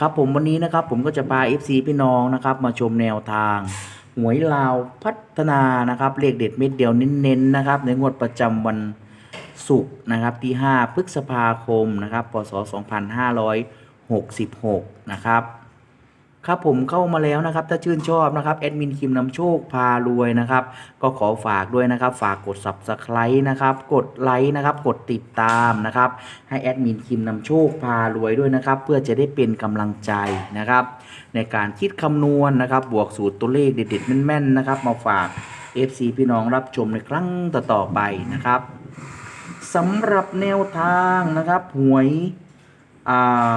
ครับผมวันนี้นะครับผมก็จะพา FC พี่น้องนะครับมาชมแนวทาง หวยลาวพัฒนานะครับเลขเด็ดเม็ดเดียวเน้นๆนะครับในงวดประจำวันศุกร์นะครับที่ 5 พฤษภาคมนะครับพศ2566 นะครับ ครับผมเข้ามาแล้วนะครับถ้าชื่นชอบนะครับแอดมินคิมนำโชคพารวยนะครับก็ขอฝากด้วยนะครับ ฝากกด subscribe นะครับกดไลค์นะครับกดติดตามนะครับให้แอดมินคิมนำโชคพารวยด้วยนะครับเพื่อจะได้เป็นกำลังใจนะครับในการคิดคำนวณนะครับบวกสูตรตัวเลขเด็ดๆแม่นๆนะครับมาฝาก FC พี่น้องรับชมในครั้งต่อๆไปนะครับสำหรับแนวทางนะครับหวยอ่า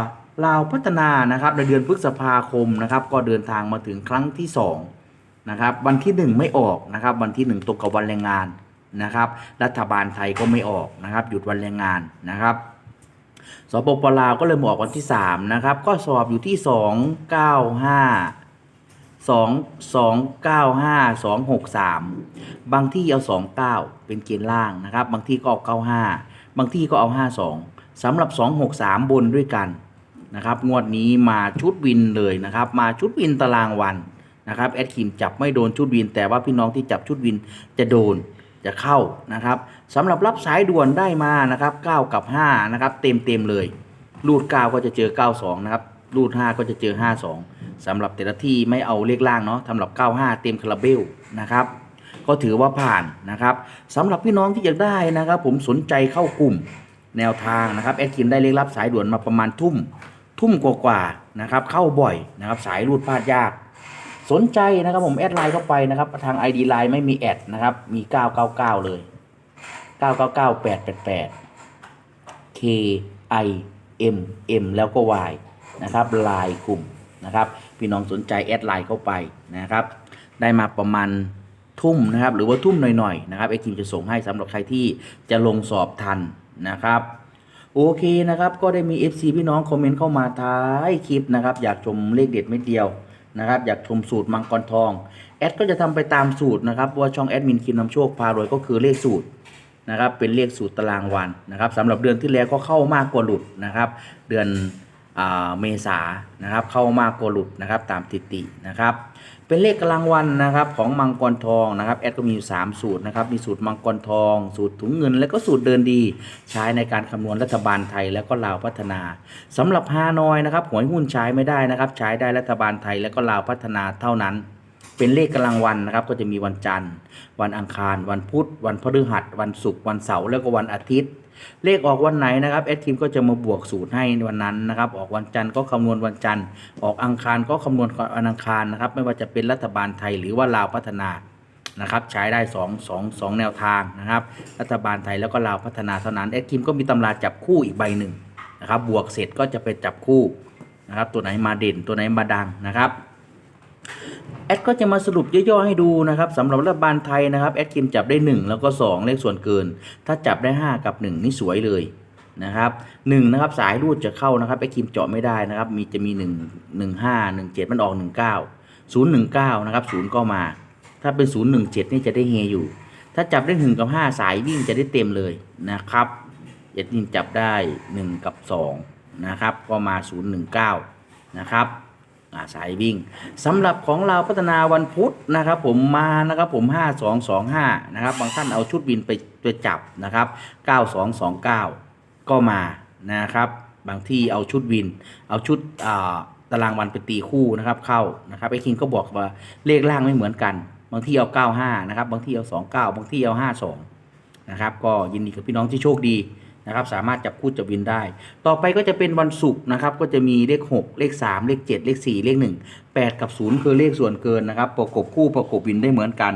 ลาวพัฒนานะครับในเดือนพฤษภาคมนะครับ ก็เดินทางมาถึงครั้งที่สองนะครับวันที่หนึ่งไม่ออกนะครับ วันที่หนึ่งตรงกับวันแรงงานนะครับ รัฐบาลไทยก็ไม่ออกนะครับ หยุดวันแรงงานนะครับสปปลาวก็เลยมาออกวันที่3นะครับ ก็สอบอยู่ที่ 295 2 295 263 บางที่เอา 29 เป็นเกณฑ์ล่างนะครับ บางที่ก็เอา95 บางที่ก็เอา 52สำหรับ 263 บนด้วยกัน นะครับ งวดนี้มาชุดวินเลยนะครับ มาชุดวินตารางวันนะครับแอดคิมจับไม่โดนชุดวิน แต่ว่าพี่น้องที่จับชุดวินจะโดนจะเข้านะครับสำหรับรับสายด่วนได้มานะครับ 9 กับ5นะครับเต็มเต็มเลยรูด 9 ก็จะเจอ 92 นะครับรูด 5 ก็จะเจอ 52สำหรับแต่ละที่ไม่เอาเลขล่างเนาะสำหรับ 95 เต็มคาราเบลนะครับก็ถือว่าผ่านนะครับสำหรับพี่น้องที่อยากได้นะครับ ผมสนใจเข้ากลุ่มแนวทางนะครับแอดคิมได้เลขรับสายด่วนมาประมาณทุ่ม ทุ่มกว่าๆนะครับ เข้าบ่อยนะครับ สายรูดพลาดยาก สนใจนะครับผมแอดไลน์เข้าไปนะครับทาง ID ไลน์ไม่มีแอดนะครับ มี 999 เลย 999888 K I M M แล้วก็ Y นะครับไลน์กลุ่มนะครับ พี่น้องสนใจแอดไลน์เข้าไปนะครับ ได้มาประมาณทุ่มนะครับ หรือว่าทุ่มหน่อยๆนะครับไอคิมจะส่งให้สำหรับใครที่จะลงสอบทันนะครับ โอเคนะครับ ก็ได้มี FC พี่น้องคอมเมนต์เข้ามาท้ายคลิปนะครับ อยากชมเลขเด็ดไม่เดียวนะครับ อยากชมสูตรมังกรทอง แอดก็จะทำไปตามสูตรนะครับว่าช่องแอดมินคิมนำโชคพารวยก็คือเลขสูตรนะครับ เป็นเลขสูตรตารางวันนะครับสำหรับเดือนที่แล้วก็เข้ามากกว่าหลุดนะครับ เดือน เมษานะครับเข้ามากกว่าหลุดนะครับตามติตินะครับเป็นเลขกำลังวันนะครับของมังกรทองนะครับแอดก็มีอยู่3สูตรนะครับมีสูตรมังกรทอง สูตรถุงเงิน และก็สูตรเดินดี ใช้ในการคำนวณรัฐบาลไทยแล้วก็ลาวพัฒนาสำหรับฮานอยนะครับหวยหุ้นใช้ไม่ได้นะครับ ใช้ได้รัฐบาลไทยแล้วก็ลาวพัฒนาเท่านั้นเป็นเลขกำลังวันนะครับก็จะมีวันจันทร์ วันอังคาร วันพุธ วันพฤหัส วันศุกร์วันเสาร์แล้วก็วันอาทิตย์ เลขออกวันไหนนะครับแอดทีมก็จะมาบวกสูตรให้วันนั้นนะครับ ออกวันจันทร์ก็คำนวณวันจันทร์ ออกอังคารก็คำนวณวันอังคารนะครับ ไม่ว่าจะเป็นรัฐบาลไทยหรือว่าลาวพัฒนานะครับใช้ได้2 2 2 แนวทางนะครับ รัฐบาลไทยแล้วก็ลาวพัฒนาเท่านั้นแอดคิมก็มีตำราจับคู่อีกใบหนึ่งนะครับ บวกเสร็จก็จะไปจับคู่นะครับ ตัวไหนมาเด่นตัวไหนมาดังนะครับ แอดก็จะมาสรุปย่อๆให้ดูนะครับสำหรับรัฐบาลไทยนะครับแอดคิมจับได้ 1 แล้วก็ 2 เลขส่วนเกิน ถ้าจับได้ 5 กับ 1 นี่สวยเลยนะครับ1นะครับสายรูดจะเข้านะครับแอดคิมเจาะไม่ได้นะครับมีจะมี 1 1 5 1 7 มันออก 19 0 1 9นะครับ0ก็มา ถ้าเป็น 0 1 7 นี่จะได้เฮอยู่ ถ้าจับได้ 1 กับ 5 สายวิ่งจะได้เต็มเลยนะครับแอดคิมจับได้ 1 กับ 2 นะครับ ก็มา 0 1 9 นะครับ สายวิ่งสำหรับของเราพัฒนาวันพุธนะครับผมมานะครับผม 5225นะครับบางท่านเอาชุดวินไปไปจับนะครับ 9229 ก็มานะครับบางที่เอาชุดวิน เอาชุดอ่าตารางวันไปตีคู่นะครับเข้านะครับไอ้คิงก็บอกว่าเลขล่างไม่เหมือนกัน บางที่เอา 95 นะครับ บางที่เอา 29 บางที่เอา 52 นะครับก็ยินดีกับพี่น้องที่โชคดี นะครับสามารถจับคู่จับวินได้ ต่อไปก็จะเป็นวันศุกร์นะครับก็จะมีเลข 6 เลข 3 เลข 7 เลข 4 เลข 1 8 กับ 0 คือเลขส่วนเกินนะครับประกบคู่ประกบวินได้เหมือนกัน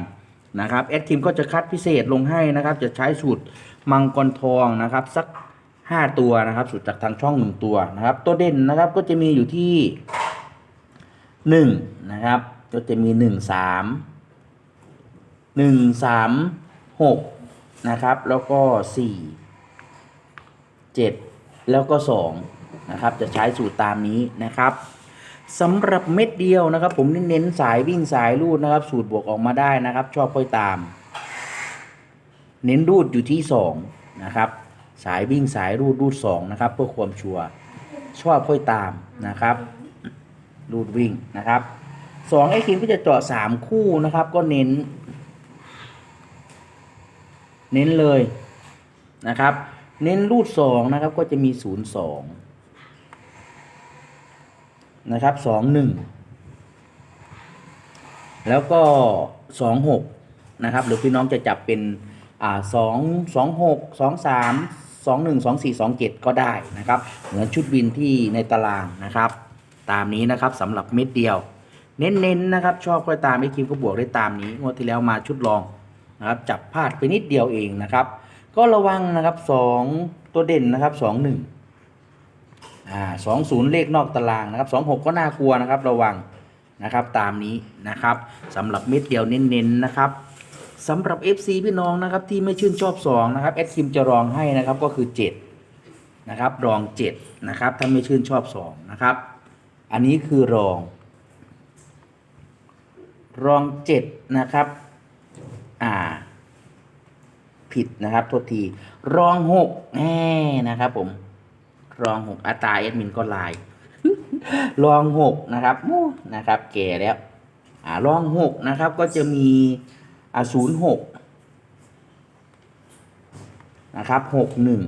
นะครับแอดคิมก็จะคัดพิเศษลงให้นะครับจะใช้สูตรมังกรทองนะครับสักห้าตัวนะครับสูตรจากทางช่องหนึ่งตัวนะครับตัวเด่นนะครับก็จะมีอยู่ที่หนึ่งนะครับก็จะมีหนึ่งสามหนึ่งสามหกนะครับแล้วก็สี่ เจ็ดแล้วก็สองนะครับจะใช้สูตรตามนี้นะครับสำหรับเม็ดเดียวนะครับ ผมเน้นสายวิ่งสายรูดนะครับ สูตรบวกออกมาได้นะครับ ชอบค่อยตาม เน้นรูดอยู่ที่สองนะครับสายวิ่งสายรูดรูดสองนะครับเพื่อความชัวร์ชอบค่อยตามนะครับ รูดวิ่งนะครับสองไอ้คิมก็จะเจาะสามคู่นะครับ ก็เน้น เน้นเลยนะครับ เน้นรูดสองนะครับก็จะมีศูนย์สองนะครับสองหนึ่งแล้วก็สองหกนะครับหรือพี่น้องจะจับเป็นอ่าสองสองหกสองสามสองหนึ่งสองสี่สองเจ็ดก็ได้นะครับ เหมือนชุดวินที่ในตารางนะครับ ตามนี้นะครับสำหรับเม็ดเดียว เน้นๆนะครับ ชอบก็ตามไอ้คิมก็บวกได้ตามนี้งวดที่แล้วมาชุดรองนะครับจับพลาดไปนิดเดียวเองนะครับ ก็ระวังนะครับสองตัวเด่นนะครับสองหนึ่งอ่าสองศูนย์เลขนอกตารางนะครับสองหกก็น่ากลัวนะครับ ระวังนะครับตามนี้นะครับสำหรับเม็ดเดียวเน้นๆนะครับสำหรับ FC พี่น้องนะครับที่ไม่ชื่นชอบ2นะครับแอดคิมจะรองให้นะครับก็คือ7นะครับรอง7นะครับถ้าไม่ชื่นชอบ2นะครับอันนี้คือรอง รอง7นะครับอ่า ผิดนะครับโทษทีรอง6แน่นะครับผมรอง6อัตราเอดมินก็ไลน์รอง6นะครับอู้นะครับ แก่แล้วอ่ารอง6นะครับก็จะมีอ่าศูนย์หกนะครับหกหนึ่ง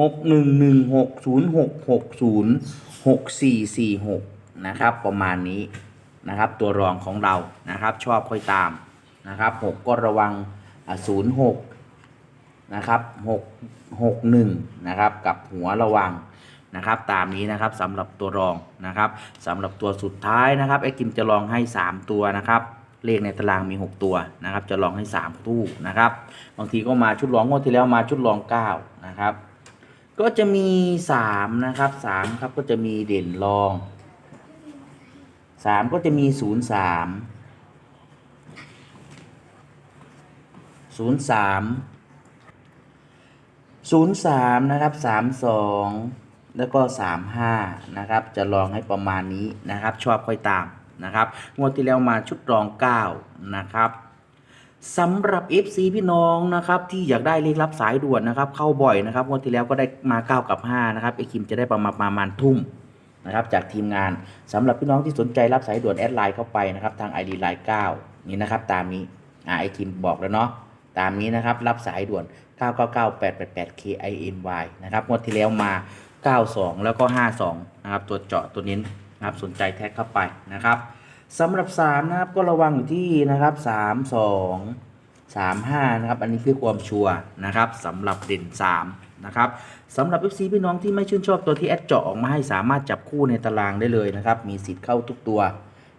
หกหนึ่งหนึ่งหกศูนย์หกหกศูนย์หกสี่สี่หกนะครับ ประมาณนี้นะครับ ตัวรองของเรานะครับ ชอบค่อยตามนะครับหกก็ระวัง ศูนย์หกนะครับหกหกหนึ่งนะครับกับหัวระวังนะครับตามนี้นะครับสำหรับตัวรองนะครับสำหรับตัวสุดท้ายนะครับไอ้กิมจะลองให้ 3 ตัวนะครับเลขในตารางมี 6 ตัวนะครับจะลองให้3ตู้นะครับบางทีก็มาชุดรองงวดที่แล้วมาชุดรอง9นะครับก็จะมี 3 นะครับ 3 ครับก็จะมีเด่นรอง 3 ก็จะมี 0 3 0 3 0 3นะครับ3 2แล้วก็3 5นะครับ จะลองให้ประมาณนี้นะครับ ชอบค่อยตามนะครับ งวดที่แล้วมาชุดรอง9นะครับสำหรับ FC พี่น้องนะครับที่อยากได้เลขรับสายด่วนนะครับ เข้าบ่อยนะครับงวดที่แล้วก็ได้มา9กับ5นะครับไอคิมจะได้ประมาณประมาณทุ่มนะครับจากทีมงานสำหรับพี่น้องที่สนใจรับสายด่วนแอดไลน์เข้าไปนะครับทาง ID ไลน์9นี่นะครับตามนี้อ่าไอคิมบอกแล้วเนาะ ตามนี้นะครับ รับสายด่วน 999-888 KINY นะครับงวดที่แล้วมา 92 แล้วก็ 52 นะครับ ตัวเจาะตัวนี้นะครับ สนใจแท็กเข้าไปนะครับสำหรับ 3 นะครับ ก็ระวังอยู่ที่นะครับ 3 2 3 5 นะครับ อันนี้เพื่อความชัวร์นะครับสำหรับเด่น 3 นะครับสำหรับ FC พี่น้องที่ไม่ชื่นชอบตัวที่แอดเจาะออกมาให้สามารถจับคู่ในตารางได้เลยนะครับ มีสิทธิ์เข้าทุกตัว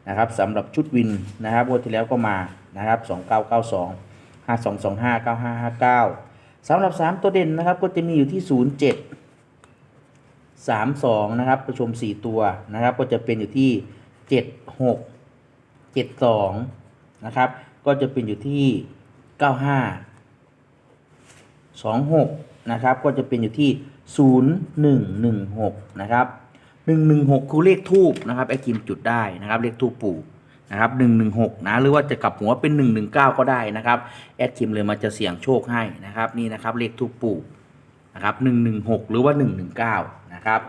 นะครับสำหรับชุดวินนะครับงวดที่แล้วก็มานะครับ 2992 5225 9559สำหรับ 3 ตัวเด่นนะครับก็จะมีอยู่ที่ 07 32 นะครับประชม 4 ตัวนะครับ ก็จะเป็นอยู่ที่ 76 72 นะครับ ก็จะเป็นอยู่ที่ 95 26 นะครับ ก็จะเป็นอยู่ที่ 0116 นะครับ 116 คือเลขทูบนะครับไอ้กิมจุดได้นะครับ เลขทูบปู่ นะครับ116 นะหรือว่าจะกลับหัวเป็น 119 ก็ได้นะครับแอดคิมเลยมาจะเสี่ยงโชคให้นะครับนี่นะครับเลขทูบปู่นะครับ116 หรือว่า 119 นะครับ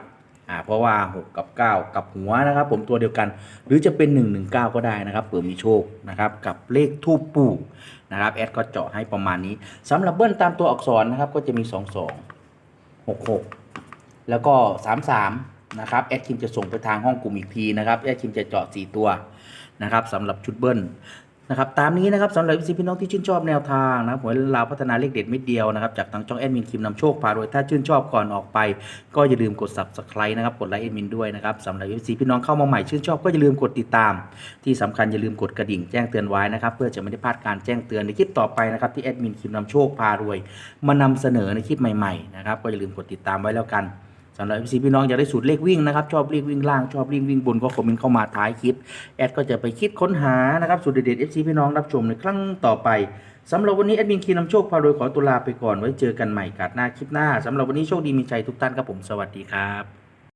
อ่าเพราะว่า 6 กับ 9 กับหัวนะครับผมตัวเดียวกัน หรือจะเป็น 119 ก็ได้นะครับเผื่อมีโชคนะครับกับเลขทูบปู่นะครับแอดก็เจาะให้ประมาณนี้สำหรับเบิ้ลตามตัวอักษรนะครับก็จะมี 22 66 แล้วก็ 33 นะครับแอดคิมจะส่งไปทางห้องกลุ่มอีกทีนะครับแอดคิมจะเจาะ 4 ตัว นะครับสำหรับชุดเบิ้ลนะครับตามนี้นะครับสำหรับวิซีพี่น้องที่ชื่นชอบแนวทางนะครับหวยลาวพัฒนาเลขเด็ดม็ดเดียวนะครับจากทางช่องแอดมินคิมนำโชคพารวยถ้าชื่นชอบก่อนออกไป ก็อย่าลืมกด subscribe นะครับกดไลค์แอดมินด้วยนะครับสำหรับวิซีพี่น้องเข้ามาใหม่ชื่นชอบก็อย่าลืมกดติดตาม ที่สำคัญอย่าลืมกดกระดิ่งแจ้งเตือนไว้นะครับเพื่อจะไม่ได้พลาดการแจ้งเตือนในคลิปต่อไปนะครับที่แอดมินคิมนำโชคพารวย มานำเสนอในคลิปใหม่ๆนะครับก็อย่าลืมกดติดตามไว้แล้วกัน สำหรับพี่พี่น้องอยากได้สูตรเลขวิ่งนะครับชอบเลขวิ่งล่างชอบเลขวิ่งบนก็คอมเมนต์เข้ามาท้ายคลิปแอดก็จะไปคิดค้นหานะครับสูตรเด็ดๆ FC พี่น้องรับชมในครั้งต่อไปสำหรับวันนี้แอดมินคีนำโชคพารวยขอตุลาไปก่อนไว้เจอกันใหม่กัดหน้าคลิปหน้าสำหรับวันนี้โชคดีมีใจทุกท่านครับผมสวัสดีครับ